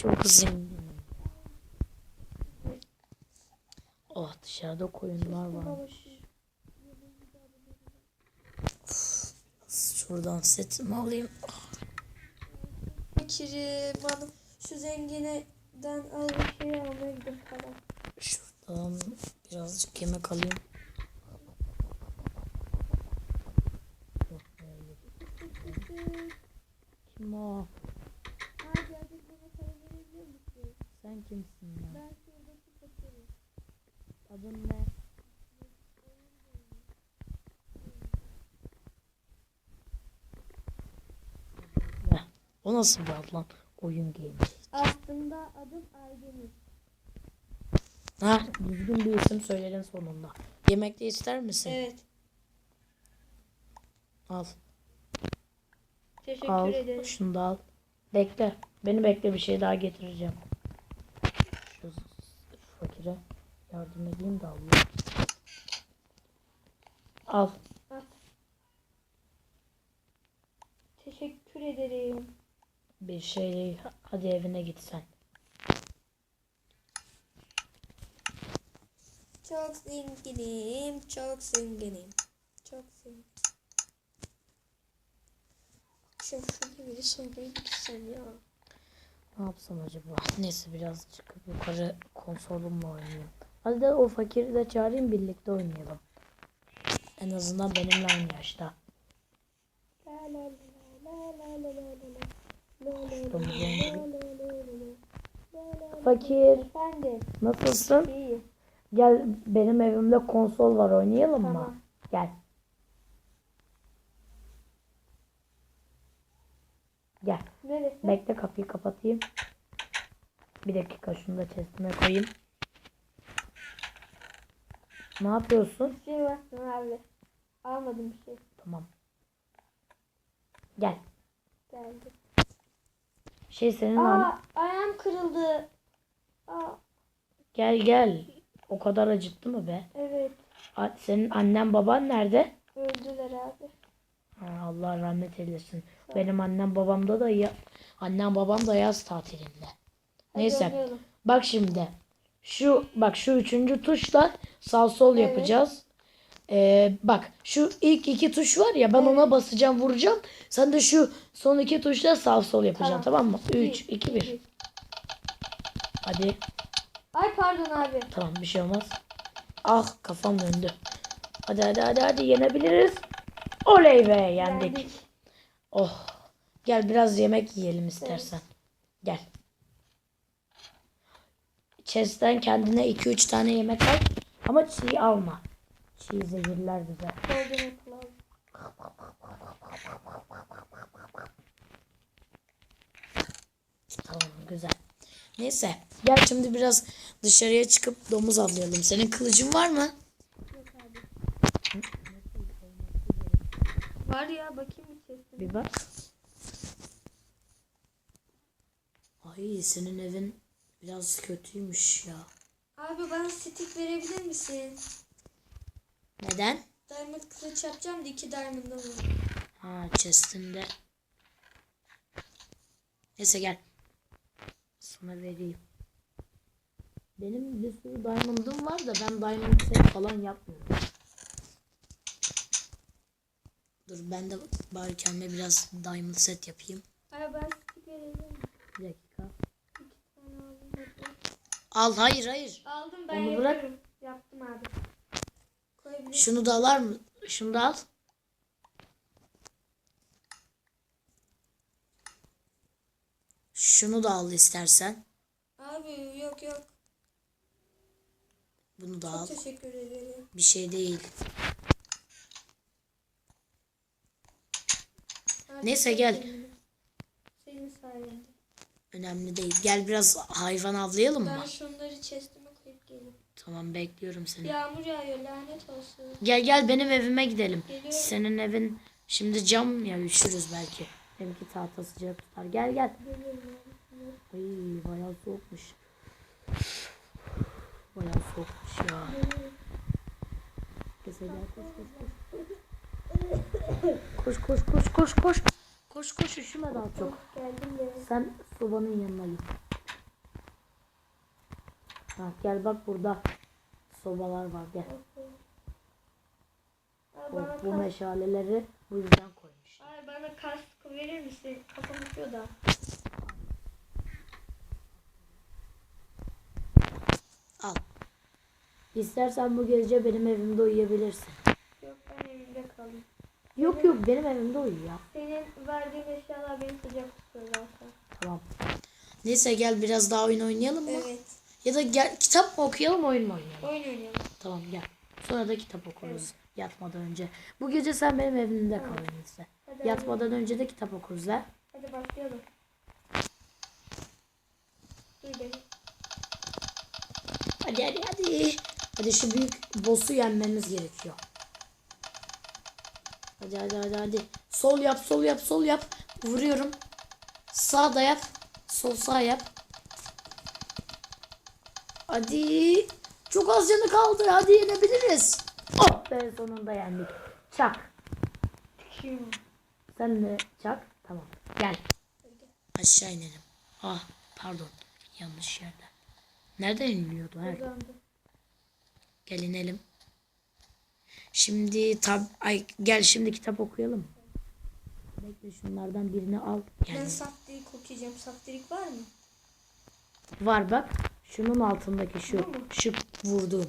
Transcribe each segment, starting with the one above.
Çok. Oh dışarıda koyunlar var. Şuradan setimi alayım. Fakiri bana şu zengineden al bir şey almaya gidelim falan. Şuradan birazcık yemek alayım. Kim o? Abi artık bana para verebilir misin? Sen kimsin ya? Ben şuradaki fakirim. Ne? Ne? O nasıl bir ad lan? Oyun game. Aslında adım Aydeniz. Ha, düzgün bir isim söyledin sonunda. Yemek de ister misin? Evet. Al. Teşekkür Al. ederim. Şunu da al. Bekle. Beni bekle bir şey daha getireceğim. Şu fakire yardım edeyim de Allah. Al. Teşekkür ederim. Bir şey. Hadi evine git sen. Çok zenginim, çok zenginim. Çok zenginim. Akşam şurada biri sormaya gitsem ya. Ne yapsam acaba? Neyse biraz çıkıp yukarı konsolumla oynayayım. Hadi de o fakiri de çağırayım birlikte oynayalım. En azından benimle aynı yaşta. Fakir. Efendim. Nasılsın? İyi. Gel benim evimde konsol var oynayalım tamam. mı? Gel. Gel. Neresi? Bekle kapıyı kapatayım. Bir dakika şunu da chestime koyayım. Ne yapıyorsun? Bir şey baktım abi. Almadım bir şey. Tamam. Gel. Geldi. Şey senin Aa ayağım kırıldı. Aa Gel gel. O kadar acıttı mı be? evet. A- Senin annen baban nerede? Öldüler abi. Ha, Allah rahmet eylesin. Benim annem babamda da ya annem babam da yaz tatilinde. Hadi Neyse. oynayalım. Bak şimdi. Şu bak şu üçüncü tuşla sağ sol Evet. yapacağız. Ee, bak şu ilk iki tuş var ya ben ona basacağım vuracağım. Sen de şu son iki tuşla sağ sol yapacaksın tamam, mı? 3 2 1. Hadi. Ay pardon abi. Tamam bir şey olmaz. Ah kafam döndü. Hadi hadi hadi hadi yenebiliriz. Oley be yendik. Yendik. Oh. Gel biraz yemek yiyelim istersen. Gel. Chest'ten kendine 2-3 tane yemek al. Ama çiğ alma. Çiğ zehirler bize. Tamam güzel. Neyse. Gel şimdi biraz dışarıya çıkıp domuz avlayalım. Senin kılıcın var mı? Yok abi. Var ya bakayım içerisine. Bir bak. Ay senin evin biraz kötüymüş ya. Abi bana stick verebilir misin? Neden? Diamond kılıç yapacağım da iki diamond'ım var. Ha chest'inde. Neyse gel. Sana vereyim. Benim bir sürü diamond'ım var da ben diamond set falan yapmıyorum. Dur ben de bari kendime biraz diamond set yapayım. Abi ben stick verebilir miyim? Bir dakika. İki tane aldım. hadi. Al hayır hayır. Aldım ben Onu bırak. yapıyorum. Yaptım abi. Koyabilir Şunu da alar mı? Şunu da al. Şunu da al istersen. Abi yok yok. Bunu da Çok al. teşekkür ederim. Bir şey değil. Abi, Neyse, gel. Senin sayende. Önemli değil. Gel biraz hayvan avlayalım mı? Ben şunları chestime koyup geleyim. Tamam bekliyorum seni. Yağmur yağıyor lanet olsun. Gel gel benim evime gidelim. Geliyorum. Senin evin şimdi cam ya üşürüz belki. Benimki tahta sıcak tutar. Gel gel. Geliyorum. Ay bayağı soğukmuş. Bayağı soğukmuş ya. Neyse gel koş koş koş. Koş koş koş koş üşüme daha çok. Geldim de. Sen sobanın yanına git. Ha, gel bak burada sobalar var gel. Bu, bana, bu meşaleleri bu yüzden koymuş. ay bana kask verir misin? Kafam uçuyor da. Al. İstersen bu gece benim evimde uyuyabilirsin. Yok ben evimde kalayım. Yok yok benim evimde uyu ya. Senin verdiğin eşyalar beni sıcak tutuyor zaten. Tamam. Neyse gel biraz daha oyun oynayalım mı? Evet. Ya da gel kitap mı okuyalım oyun mu oynayalım? Oyun oynayalım. Tamam gel. Sonra da kitap okuruz yatmadan önce. Bu gece sen benim evimde kal en iyisi. Hadi, Yatmadan önce de kitap okuruz ha. hadi başlayalım. Hadi hadi hadi. Hadi şu büyük boss'u yenmemiz gerekiyor. Hadi hadi hadi hadi. Sol yap sol yap sol yap. Vuruyorum. Sağ da yap. Sol sağ yap. Hadi. Çok az canı kaldı. Hadi yenebiliriz. Oh be sonunda yendik. Çak. Kim? Sen de çak. Tamam. Gel. Aşağı inelim. Ah pardon. Yanlış yerden. Nereden iniliyordu? Kazandı. Gel inelim. Şimdi tab ay gel şimdi kitap okuyalım. Bekle şunlardan birini al. Ben Gel. saftirik okuyacağım. Saftirik var mı? Var bak. Şunun altındaki şu. Mu? Şu vurduğum.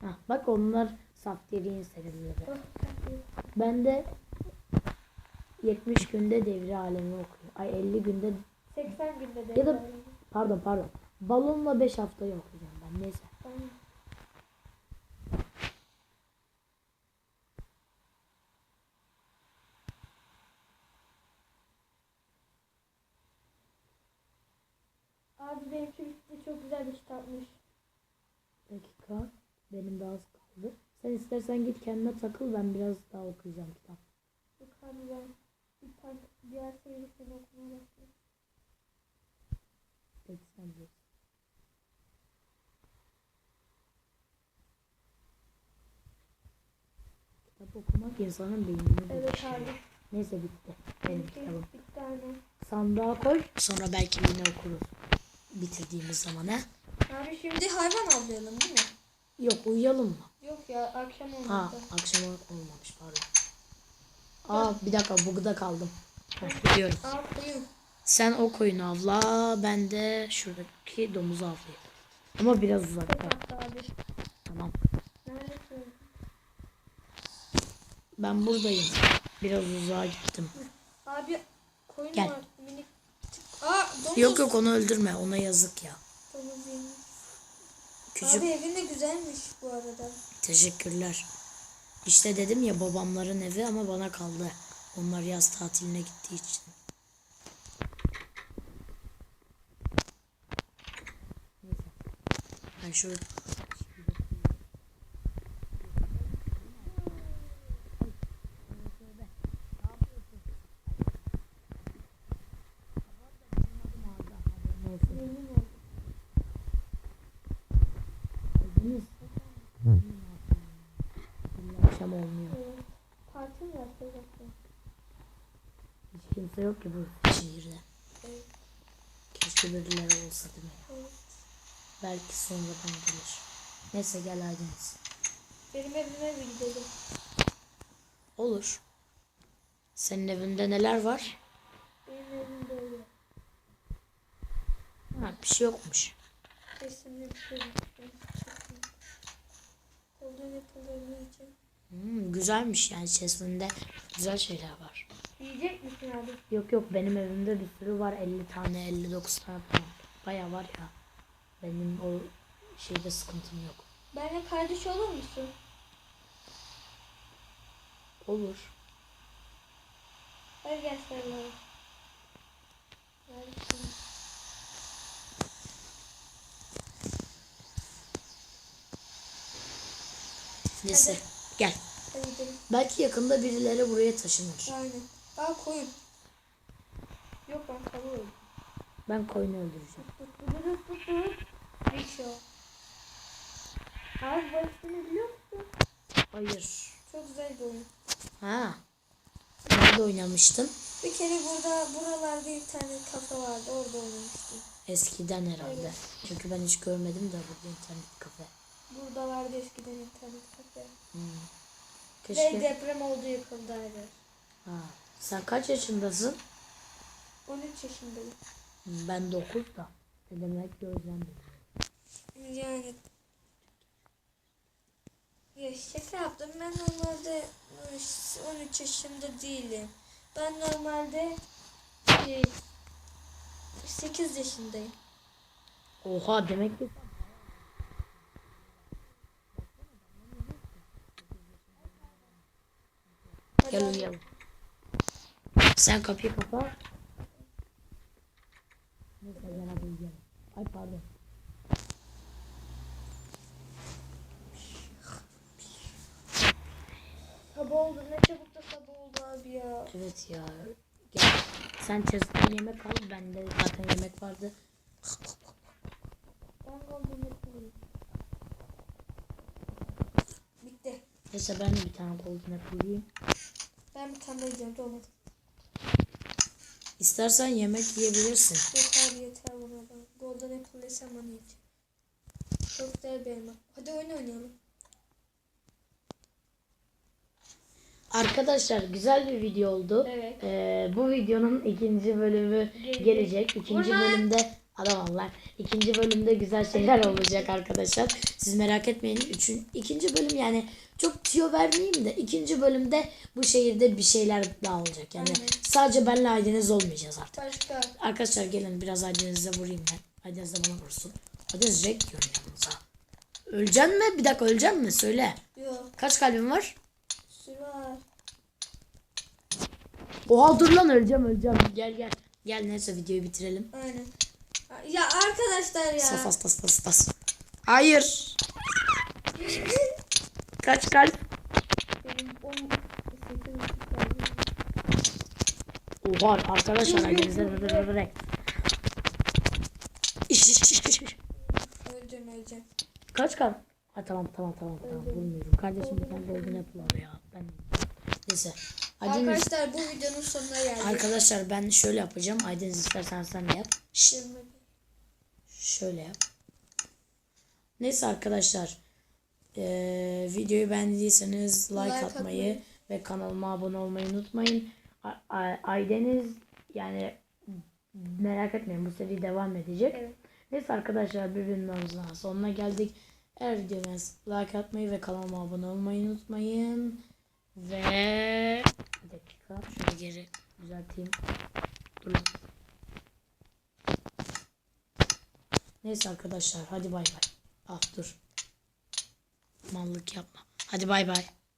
Hah, bak onlar safteriğin sebepleri. Oh, saftirik. Ben de 70 günde devri alemi okuyor. Ay 50 günde 80 günde de. ya da pardon pardon. Balonla 5 haftayı okuyacağım ben. Neyse. Tamam. Abi benim çocukta çok güzel bir kitapmış. dakika. Benim de az kaldı. Sen istersen git kendine takıl ben biraz daha okuyacağım kitap. Yok abi ben bir tane diğer serisini okumaya başladım. Peki sen bilirsin. Kitap okumak insanın beynini Evet geliştiriyor. abi. Neyse bitti. Benim Benimki kitabım. bir tane. Sandığa koy. Sonra belki yine okuruz. Bitirdiğimiz zaman ha. Abi şimdi hayvan avlayalım değil mi? Yok uyuyalım mı? Yok ya akşam Ha olmadı. akşam olmamış pardon. Aa bir dakika bugda kaldım. Heh, gidiyorum. Al koyun. Sen o koyunu avla ben de şuradaki domuzu avlayayım. Ama biraz uzakta. Abi. Tamam. Neredesin? Ben buradayım. Biraz uzağa gittim. Abi koyun Gel. var. Domuz. Yok yok onu öldürme. Ona yazık ya. Domuz yemiş. Küçük Abi evin de güzelmiş bu arada. teşekkürler. İşte dedim ya babamların evi ama bana kaldı. Onlar yaz tatiline gittiği için. Ben şu Akşam olmuyor. Parti mi yapacağız akşam? Hiç kimse yok ki bu şehirde. Evet. Keşke birileri olsa değil mi? Evet. Belki sonradan gelir. Neyse gel Aydeniz. Benim evime mi gidelim? Olur. Senin evinde neler var? Benim evim böyle. Ha, bir şey yokmuş. Kesinlikle bir şey yok. Olduğunu yapıldığını için. Hmm, güzelmiş yani içerisinde güzel şeyler var. Yiyecek misin abi? Yok yok benim evimde bir sürü var. 50 tane 59 tane falan. Baya var ya. Benim o şeyde sıkıntım yok. Benimle kardeş olur musun? Olur. Hadi gel sarılalım. Neyse gel. Hadi gidelim. Belki yakında birileri buraya taşınır. Aynen. Aa koyun. Yok ben kalıyorum. Ben koyunu öldüreceğim. Bir şey yok. Abi bu ismini biliyor musun? Hayır. Çok güzel bir oyun. Ha. Nerede oynamıştın? Bir kere burada buralarda bir tane kafe vardı. Orada oynamıştım. Eskiden herhalde. Çünkü ben hiç görmedim de burada internet kafe. Burada vardı eskiden internet kafe. Ve Keşke. deprem oldu yakındaydı. Ha. Sen kaç yaşındasın? 13 yaşındayım. Ben 9 da. Ne demek ki özlendim. Yani ya şaka yaptım. Ben normalde 13 yaşında değilim. Ben normalde şey, 8 yaşındayım. Oha demek ki Gel uyuyalım. Sen kapıyı kapa. Neyse hadi uyuyalım. Ay pardon. Sabah oldu. Ne çabuk da sabah oldu abi ya. Evet ya. Gel. Sen çözden yemek al. Bende zaten yemek vardı. Ben golden yapıyorum. Bitti. Neyse ben de bir tane golden apple yiyeyim. Ben bir tane daha yiyeceğim. Domates. İstersen yemek yiyebilirsin. Yeter yeter bana da. Golden apple yesem bana yeter. Çok güzel bir elma. Hadi oyun oynayalım. Arkadaşlar güzel bir video oldu. Evet. Ee, bu videonun ikinci bölümü Gelecek. İkinci bölümde adam Allah. İkinci bölümde güzel şeyler olacak arkadaşlar. Siz merak etmeyin. Üçün, ikinci bölüm yani çok tüyo vermeyeyim de ikinci bölümde bu şehirde bir şeyler daha olacak. Yani Aynen. sadece benle Aydeniz olmayacağız artık. Başka. Arkadaşlar gelin biraz Aydeniz'e vurayım ben. Aydeniz de bana vursun. Aydeniz renk diyorum yalnız ha. Öleceksin mi? Bir dakika öleceksin mi? Söyle. Yok. Kaç kalbin var? Var. Oha dur lan öleceğim öleceğim. Gel gel. Gel neyse videoyu bitirelim. Aynen. Ya arkadaşlar ya. Sas sas sas sas sas. Hayır. Kaç kalp? Benim 10 8 kalbim. Oha arkadaşlar Aydeniz'e İş iş iş iş. iş. Öldüm öleceğim. Kaç kalp? Ha tamam tamam tamam tamam bulmuyorum. Kardeşim bir tane golden apple ya. Ben neyse. Aydeniz Arkadaşlar bu videonun sonuna geldik. Arkadaşlar ben şöyle yapacağım. Aydeniz istersen sen de yap. Bir. Şöyle yap. Neyse arkadaşlar. eee, videoyu beğendiyseniz like, Like atmayı atmayı. ve kanalıma abone olmayı unutmayın. Aydeniz yani merak etmeyin bu seri devam edecek. Evet. Neyse arkadaşlar bir videomuzun sonuna geldik. Eğer videomu like atmayı ve kanalıma abone olmayı unutmayın. Ve bir dakika şunu geri düzelteyim. Dur. lan. Neyse arkadaşlar hadi bay bay. Ah dur. Mallık yapma. Hadi bay bay.